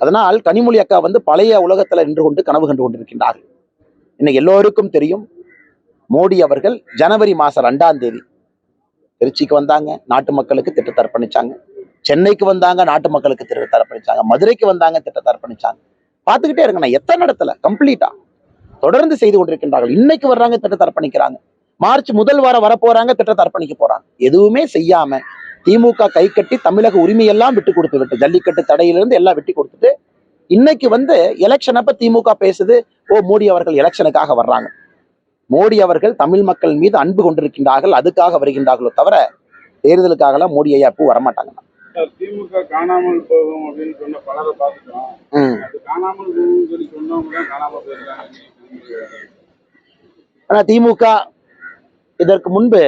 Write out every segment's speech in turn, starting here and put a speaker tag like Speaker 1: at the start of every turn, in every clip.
Speaker 1: அதனால் கனிமொழி அக்கா வந்து பழைய உலகத்துல நின்று கொண்டு கனவு கண்டு கொண்டிருக்கின்றார்கள். இன்னைக்கு எல்லோருக்கும் தெரியும் மோடி அவர்கள் ஜனவரி மாசம் ரெண்டாம் தேதி திருச்சிக்கு வந்தாங்க நாட்டு மக்களுக்கு திட்டத்தை அர்ப்பணிச்சாங்க. சென்னைக்கு வந்தாங்க நாட்டு மக்களுக்கு திட்டத்தை அர்ப்பணிச்சாங்க. மதுரைக்கு வந்தாங்க திட்டத்தை அர்ப்பணிச்சாங்க. பார்த்துக்கிட்டே இருங்க நான் எத்தனை இடத்துல கம்ப்ளீட்டா தொடர்ந்து செய்து கொண்டிருக்கின்றார்கள். இன்னைக்கு வர்றாங்க திட்டத்தை அர்ப்பணிக்கிறாங்க. மார்ச் முதல் வாரம் வரப்போறாங்க திட்டத்தை அர்ப்பணிக்க போறாங்க. எதுவுமே செய்யாம திமுக கை கட்டி தமிழக உரிமையெல்லாம் விட்டு கொடுத்து விட்டு ஜல்லிக்கட்டு தடையிலிருந்து எல்லாம் விட்டு கொடுத்துட்டு இன்னைக்கு வந்து எலெக்ஷன் அப்ப திமுக பேசுது ஓ மோடி அவர்கள் எலெக்ஷனுக்காக வர்றாங்க. மோடி அவர்கள் தமிழ் மக்கள் மீது அன்பு கொண்டிருக்கின்றார்கள் அதுக்காக வருகின்றார்களோ தவிர தேர்தலுக்காகலாம் மோடி ஐயா பூ வரமாட்டாங்க.
Speaker 2: சார், திமுக காணாமல் போகும் அப்படின்னு சொன்ன பலரை பார்த்துட்டோம்.
Speaker 1: ம்.
Speaker 2: அது காணாமல் போகும் சொல்லி சொன்னவங்க தான் காணாமல் போயிருக்காங்க.
Speaker 1: ஆனா திமுக இதற்கு முன்பு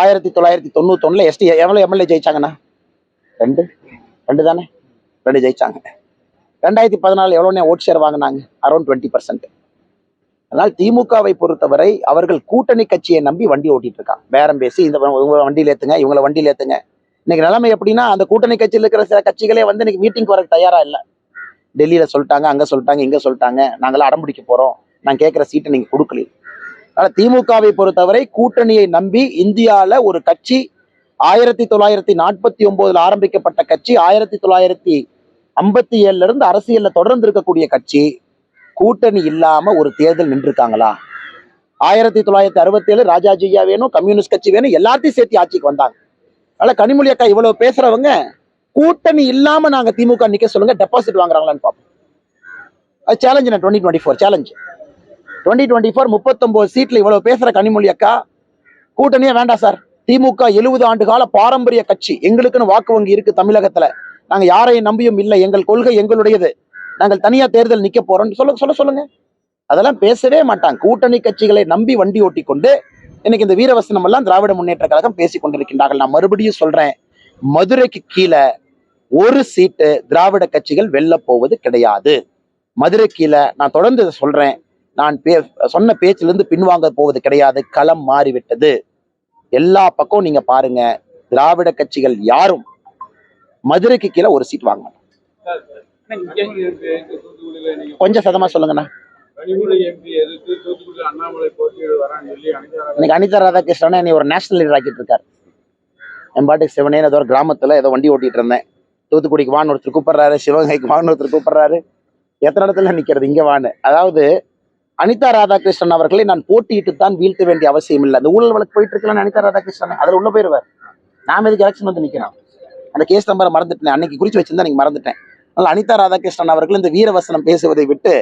Speaker 1: ஆயிரத்தி தொள்ளாயிரத்தி தொண்ணூத்தொன்னுல எஸ்டி எவ்வளவு எம்எல்ஏ ஜெயிச்சாங்கண்ணா? ரெண்டு. ரெண்டு தானே? ரெண்டு ஜெயிச்சாங்க. ரெண்டாயிரத்தி பதினாலு எவ்வளோனே ஓட் ஷேர் வாங்கினாங்க? அரௌண்ட் டுவெண்ட்டி பர்சன்ட் அதனால் திமுகவை பொறுத்தவரை அவர்கள் கூட்டணி கட்சியை நம்பி வண்டி ஓட்டிட்டு இருக்காங்க பேரம் பேசி இந்த இவங்க வண்டியில் ஏத்துங்க இவங்கள வண்டியில் ஏத்துங்க. இன்னைக்கு நிலைமை எப்படின்னா அந்த கூட்டணி கட்சியில் இருக்கிற சில கட்சிகளே வந்து இன்னைக்கு மீட்டிங் வர தயாரா இல்லை. டெல்லியில சொல்லிட்டாங்க அங்கே சொல்லிட்டாங்க இங்கே சொல்லிட்டாங்க. நாங்களாம் அடம்பிடிக்க போறோம். நான் கேட்குற சீட்டை நீங்கள் கொடுக்கலையே. ஆனால் திமுகவை பொறுத்தவரை கூட்டணியை நம்பி இந்தியால ஒரு கட்சி ஆயிரத்தி தொள்ளாயிரத்தி நாற்பத்தி ஒன்பதுல ஆரம்பிக்கப்பட்ட கட்சி ஆயிரத்தி தொள்ளாயிரத்தி ஐம்பத்தி ஏழுல இருந்து அரசியல்ல தொடர்ந்து இருக்கக்கூடிய கட்சி கூட்டணி இல்லாம ஒரு தேர்தல் நின்றுருக்காங்களா? ஆயிரத்தி தொள்ளாயிரத்தி அறுபத்தி ஏழு ராஜாஜியா வேணும் கம்யூனிஸ்ட் கட்சி வேணும் எல்லாத்தையும் சேர்த்து ஆட்சிக்கு வந்தாங்க. அதனால கனிமொழி அக்கா இவ்வளவு பேசுறவங்க கூட்டணி இல்லாம நாங்க திமுக நிக்க சொல்லுங்க டெபாசிட் வாங்குறாங்களான்னு பார்ப்போம். அது சேலஞ்சு நான் twenty twenty four challenge twenty twenty four முப்பத்தொம்போது சீட்ல இவ்வளோ பேசுற கனிமொழி அக்கா. கூட்டணியே வேண்டாம் சார். திமுக எழுபது ஆண்டு கால பாரம்பரிய கட்சி. எங்களுக்குன்னு வாக்கு வங்கி இருக்கு தமிழகத்துல. நாங்கள் யாரையும் நம்பியும் இல்லை. எங்கள் கொள்கை எங்களுடையது. நாங்கள் தனியா தேர்தல் நிற்க போறோம்னு சொல்ல சொல்ல சொல்லுங்க. அதெல்லாம் பேசவே மாட்டாங்க. கூட்டணி கட்சிகளை நம்பி வண்டி ஓட்டி கொண்டு இன்னைக்கு இந்த வீரவசனம் எல்லாம் திராவிட முன்னேற்ற கழகம் பேசி கொண்டிருக்கின்றார்கள். நான் மறுபடியும் சொல்றேன். மதுரைக்கு கீழே ஒரு சீட்டு திராவிட கட்சிகள் வெல்ல போவது கிடையாது. மதுரை கீழே நான் தொடர்ந்து இதை சொல்றேன். நான் பே சொன்ன பேச்சிலிருந்து பின்வாங்க போவது கிடையாது. களம் மாறிவிட்டது. எல்லா பக்கம் நீங்க பாருங்க. திராவிட கட்சிகள் யாரும் மதுரைக்கு கீழே ஒரு சீட் வாங்க கொஞ்சம் சதமா சொல்லுங்கண்ணா.
Speaker 2: அனிதா
Speaker 1: இன்னைக்கு அனிதா நீ ஒரு நேஷனல் லீடர் ஆக்கிட்டு இருக்காரு. என் பாட்டுக்கு சிவனே ஏதோ ஒரு கிராமத்துல ஏதோ வண்டி ஓட்டிட்டு இருந்தேன். தூத்துக்குடிக்கு வான்னு ஒருத்தர் கூப்பிடுறாரு சிவகங்கைக்கு வான்னு ஒருத்தர் கூப்பிடுறாரு. எத்தனை இடத்துல நிக்கிறது? இங்க வான்னு. அதாவது அனிதா ராதாகிருஷ்ணன் அவர்களை நான் போட்டியிட்டு தான் வீழ்த்த வேண்டிய அவசியம் இல்லை. அந்த ஊழல் வழக்கு போயிட்டு இருக்கலாம் அனிதா ராதாகிருஷ்ணன். அதில் உள்ள போயிருவார். நாம எதுக்கு எலெக்ஷன் வந்து நிற்கிறோம் அந்த கேஸ் நம்பரை மறந்துட்டேன். அன்னைக்கு குறிச்சு வச்சிருந்தா நீங்க மறந்துட்டேன். அதனால அனிதா ராதாகிருஷ்ணன் அவர்கள் இந்த வீரவசனம் பேசுவதை விட்டு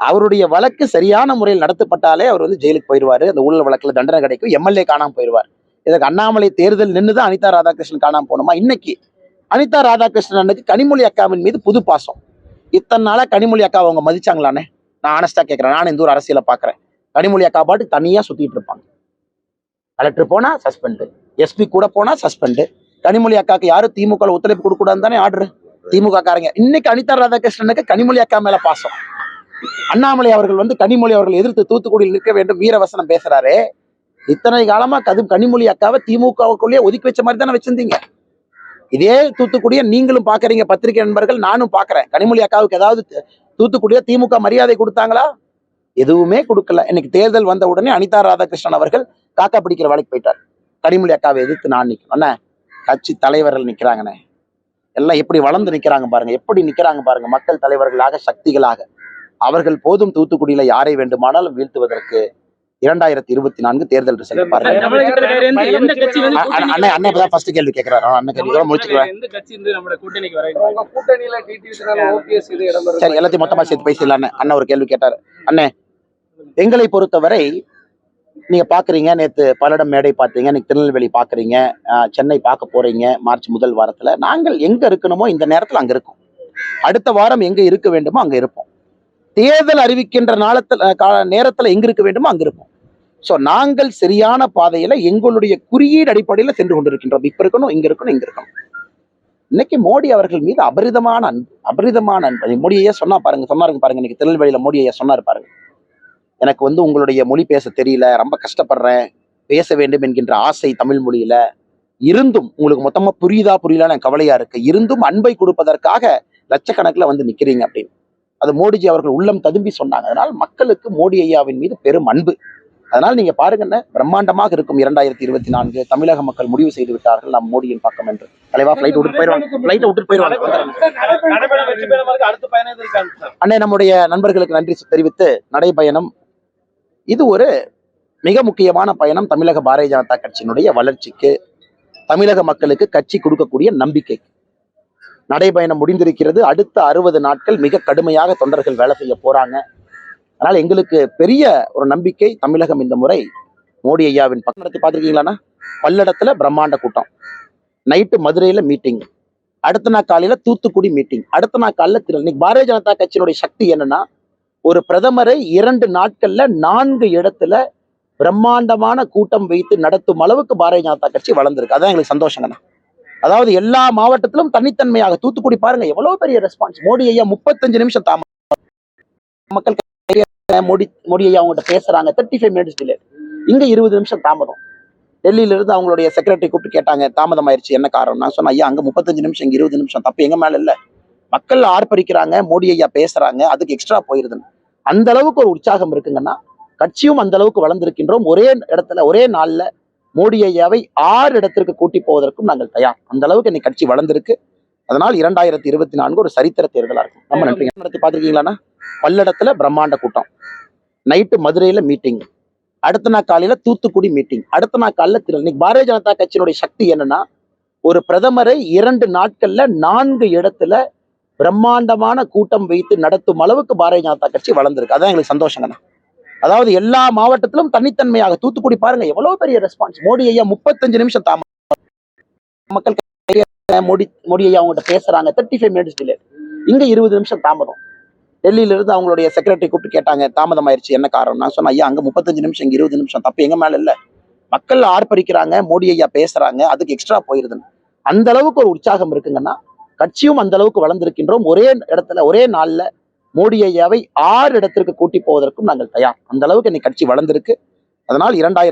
Speaker 1: அவருடைய வழக்கு சரியான முறையில் நடத்தப்பட்டாலே அவர் வந்து ஜெயிலுக்கு போயிடுவார் அந்த ஊழல் வழக்குல தண்டனை கிடைக்கும். எம்எல்ஏ காணாமல் போயிடுவார் இதுக்கு அண்ணாமலை தேர்தல் நின்றுதான் அனிதா ராதாகிருஷ்ணன் காணாமல் போனோமா இன்னைக்கு அனிதா ராதாகிருஷ்ணனுக்கு கனிமொழி அக்காவின் மீது புது பாசம் இத்தனை நாளா கனிமொழி அக்கா அவங்க மதிச்சாங்களானே? நான் ஆனஸ்டா கேட்கறேன் நான் இந்த ஒரு அரசியலை பாக்குறேன். கனிமொழி அக்கா பாட்டு தனியா சுத்திட்டு இருப்பாங்க. கலெக்டர் போனா சஸ்பெண்ட் எஸ்பி கூட போனா சஸ்பெண்ட் கனிமொழி அக்காக்கு யாரும் திமுக ஒத்துழைப்பு கொடுக்க கூடாதுன்னு தானே ஆர்டர் திமுக காரங்க. இன்னைக்கு அனிதா ராதாகிருஷ்ணனுக்கு கனிமொழி அக்கா மேல பாசம். அண்ணாமலை அவர்கள் வந்து கனிமொழி அவர்கள் எதிர்த்து தூத்துக்குடியில் நிற்க வேண்டும் வீரவசனம் பேசுறாரு. இத்தனை காலமா கது கனிமொழி அக்காவை திமுகவுக்குள்ளேயே ஒதுக்கி வச்ச மாதிரி தானே வச்சிருந்தீங்க. இதே தூத்துக்குடியை நீங்களும் பாக்குறீங்க பத்திரிகை நண்பர்கள் நானும் பாக்குறேன் கனிமொழி அக்காவுக்கு ஏதாவது தூத்துக்குடியா திமுக மரியாதை கொடுத்தாங்களா? எதுவுமே கொடுக்கல. இன்னைக்கு தேர்தல் வந்த உடனே அனிதா ராதாகிருஷ்ணன் அவர்கள் காக்கா பிடிக்கிற வேலைக்கு போயிட்டார். கனிமொழி அக்காவை எதிர்த்து நான் நிக்கணும் அண்ணே கட்சி தலைவர்கள் நிற்கிறாங்கண்ணே எல்லாம் எப்படி வளர்ந்து நிக்கிறாங்க பாருங்க. எப்படி நிக்கிறாங்க பாருங்க மக்கள் தலைவர்களாக சக்திகளாக. அவர்கள் போதும் தூத்துக்குடியில யாரை வேண்டுமானாலும் வீழ்த்துவதற்கு இரண்டாயிரத்தி இருபத்தி நான்கு தேர்தல் ரிசல்ட் பாருங்க. அண்ணன் இப்பதான் ஃபர்ஸ்ட் கேள்வி கேட்கிறாரு அண்ணன் கேள்வி. முடிச்சுக்கிறேன்
Speaker 3: எந்த கட்சி வந்து நம்ம கூட்டணிக்கு வர
Speaker 4: உங்க கூட்டணியில டிடிவி ஓபிஎஸ் இது இடம் பெறும்.
Speaker 1: சரி எல்லாத்தையும் மொத்தமா சேர்த்து பேசிடலாம் அண்ணன் அண்ணன் ஒரு கேள்வி கேட்டாரு. அண்ணே எங்களை பொறுத்தவரை நீங்க பாக்குறீங்க நேத்து பல்லடம் மேடை பார்த்தீங்க இன்னைக்கு திருநெல்வேலி பாக்குறீங்க சென்னை பார்க்க போறீங்க மார்ச் முதல் வாரத்துல. நாங்கள் எங்க இருக்கணுமோ இந்த நேரத்துல அங்க இருக்கோம். அடுத்த வாரம் எங்க இருக்க வேண்டுமோ அங்க இருப்போம். தேர்தல் அறிவிக்கின்ற நாளத்தில் நேரத்தில் எங்க இருக்க வேண்டுமோ அங்க இருப்போம் ஸோ நாங்கள் சரியான பாதையில எங்களுடைய குறியீடு அடிப்படையில் சென்று கொண்டிருக்கின்றோம். இப்ப இருக்கணும் இங்க இருக்கணும் இங்க இருக்கணும். இன்னைக்கு மோடி அவர்கள் மீது அபரிதமான அன்பு அபரிதமான அன்பு. மோடி ஐயா சொன்னா பாருங்க சொன்னாருங்க பாருங்க இன்னைக்கு திருநெல்வேலியில மோடி ஐயா சொன்னாரு பாருங்க. எனக்கு வந்து உங்களுடைய மொழி பேச தெரியல ரொம்ப கஷ்டப்படுறேன் பேச வேண்டும் என்கின்ற ஆசை தமிழ் மொழியில. இருந்தும் உங்களுக்கு மொத்தமா புரியுதா புரியலான்னு கவலையா இருக்கு. இருந்தும் அன்பை கொடுப்பதற்காக லட்சக்கணக்கில் வந்து நிக்கிறீங்க அப்படின்னு. அது மோடிஜி அவர்கள் உள்ளம் ததும்பி சொன்னாங்க. அதனால் மக்களுக்கு மோடி ஐயாவின் மீது பெரும் அன்பு. அதனால் நீங்க பாருங்கன்னு பிரம்மாண்டமாக இருக்கும் இரண்டாயிரத்தி இருபத்தி நான்கு. தமிழக மக்கள் முடிவு செய்து விட்டார்கள் நாம் மோடியின் பக்கம் என்று. தலைவா பிளைட் விட்டு போயிடுவாங்க. ஃபிளைட்டை விட்டுட்டு போயிடுவாங்க. அண்ணே நம்முடைய நண்பர்களுக்கு நன்றி தெரிவித்து நடைபயணம். இது ஒரு மிக முக்கியமான பயணம் தமிழக பாரதிய ஜனதா கட்சியினுடைய வளர்ச்சிக்கு தமிழக மக்களுக்கு கட்சி கொடுக்கக்கூடிய நம்பிக்கை நடைபயணம் முடிந்திருக்கிறது. அடுத்த அறுபது நாட்கள் மிக கடுமையாக தொண்டர்கள் வேலை செய்ய போறாங்க. அதனால் எங்களுக்கு பெரிய ஒரு நம்பிக்கை தமிழகம் இந்த முறை மோடி ஐயாவின் பக்கம் நடத்தி பார்த்துருக்கீங்களாண்ணா? பல்லடத்துல பிரம்மாண்ட கூட்டம். நைட்டு மதுரையில மீட்டிங். அடுத்த நாள் காலையில தூத்துக்குடி மீட்டிங். அடுத்த நாள் காலையில திரு இன்னைக்கு பாரதிய ஜனதா கட்சியினுடைய சக்தி என்னன்னா ஒரு பிரதமரை இரண்டு நாட்கள்ல நான்கு இடத்துல பிரம்மாண்டமான கூட்டம் வைத்து நடத்தும் அளவுக்கு பாரதிய ஜனதா கட்சி வளர்ந்துருக்கு. அதான் எங்களுக்கு சந்தோஷங்கண்ணா. அதாவது எல்லா மாவட்டத்திலும் தனித்தன்மையாக தூத்துக்குடி பாருங்க எவ்வளவு பெரிய ரெஸ்பான்ஸ் மோடி ஐயா முப்பத்தஞ்சு நிமிஷம் தாமதம் மக்கள் மோடி மோடி ஐயா அவங்ககிட்ட பேசுறாங்க தேர்ட்டி ஃபைவ் மினிட்ஸ் டிலே இங்க இருபது நிமிஷம் தாமதம். டெல்லியில இருந்து அவங்களுடைய செக்ரட்டரி கூப்பிட்டு கேட்டாங்க தாமதம் ஆயிருச்சு என்ன காரணம்? நான் சொன்னேன் ஐயா அங்க முப்பத்தஞ்சு நிமிஷம் இங்க இருபது நிமிஷம் தப்பு எங்க மேல இல்ல. மக்கள் ஆர்ப்பரிக்கிறாங்க மோடி ஐயா பேசுறாங்க அதுக்கு எக்ஸ்ட்ரா போயிருதுன்னு. அந்த அளவுக்கு ஒரு உற்சாகம் இருக்குங்கன்னா கட்சியும் அந்த அளவுக்கு வளர்ந்திருக்கின்றோம். ஒரே இடத்துல ஒரே நாள்ல மோடி ஐயாவை ஆறு இடத்திற்கு கூட்டி போவதற்கும் நாங்கள் தயார். அந்த அளவுக்கு இன்னைக்கு கட்சி வளர்ந்திருக்கு. அதனால் இரண்டாயிரத்தி இருபத்தி நான்கு ஒரு சரித்திர தேர்தலா இருக்கும். ரொம்ப நன்றி. நடத்தி பார்த்திருக்கீங்களாண்ணா? பல்லடத்துல பிரம்மாண்ட கூட்டம். நைட்டு மதுரையில மீட்டிங். அடுத்த நாள் காலையில தூத்துக்குடி மீட்டிங். அடுத்த நாள் காலையில திரு இன்னைக்கு பாரதிய ஜனதா கட்சியினுடைய சக்தி என்னன்னா ஒரு பிரதமரை இரண்டு நாட்கள்ல நான்கு இடத்துல பிரம்மாண்டமான கூட்டம் வைத்து நடத்தும் அளவுக்கு பாரதிய ஜனதா கட்சி வளர்ந்திருக்கு. அதான் எங்களுக்கு சந்தோஷங்கண்ணா. அதாவது எல்லா மாவட்டத்திலும் தனித்தன்மையாக தூத்துக்குடி பாருங்க எவ்வளவு பெரிய ரெஸ்பான்ஸ் மோடி ஐயா முப்பத்தஞ்சு நிமிஷம் தாமதம் மக்கள் மோடி மோடி ஐயா அவங்ககிட்ட பேசுறாங்க தேர்ட்டி ஃபைவ் மினிட்ஸ் டிலே இங்க இருபது நிமிஷம் தாமதம். டெல்லியில இருந்து அவங்களுடைய செக்ரட்டரி கூப்பிட்டு கேட்டாங்க தாமதம் ஆயிருச்சு என்ன காரணம்? நான் சொன்னேன் ஐயா அங்க முப்பத்தஞ்சு நிமிஷம் இங்க இருபது நிமிஷம் தப்பு எங்க மேல இல்ல. மக்கள் ஆர்ப்பரிக்கிறாங்க மோடி ஐயா பேசுறாங்க அதுக்கு எக்ஸ்ட்ரா போயிருதுன்னு. அந்த அளவுக்கு ஒரு உற்சாகம் இருக்குங்கன்னா கட்சியும் அந்த அளவுக்கு வளர்ந்திருக்கின்றோம். ஒரே இடத்துல ஒரே நாள்ல மோடி ஐயாவை ஆறு இடத்திற்கு கூட்டி போவதற்கும் நாங்கள் தயார். அந்த அளவுக்கு இன்னைக்கு கட்சி வளர்ந்திருக்கு. அதனால் இரண்டாயிரம்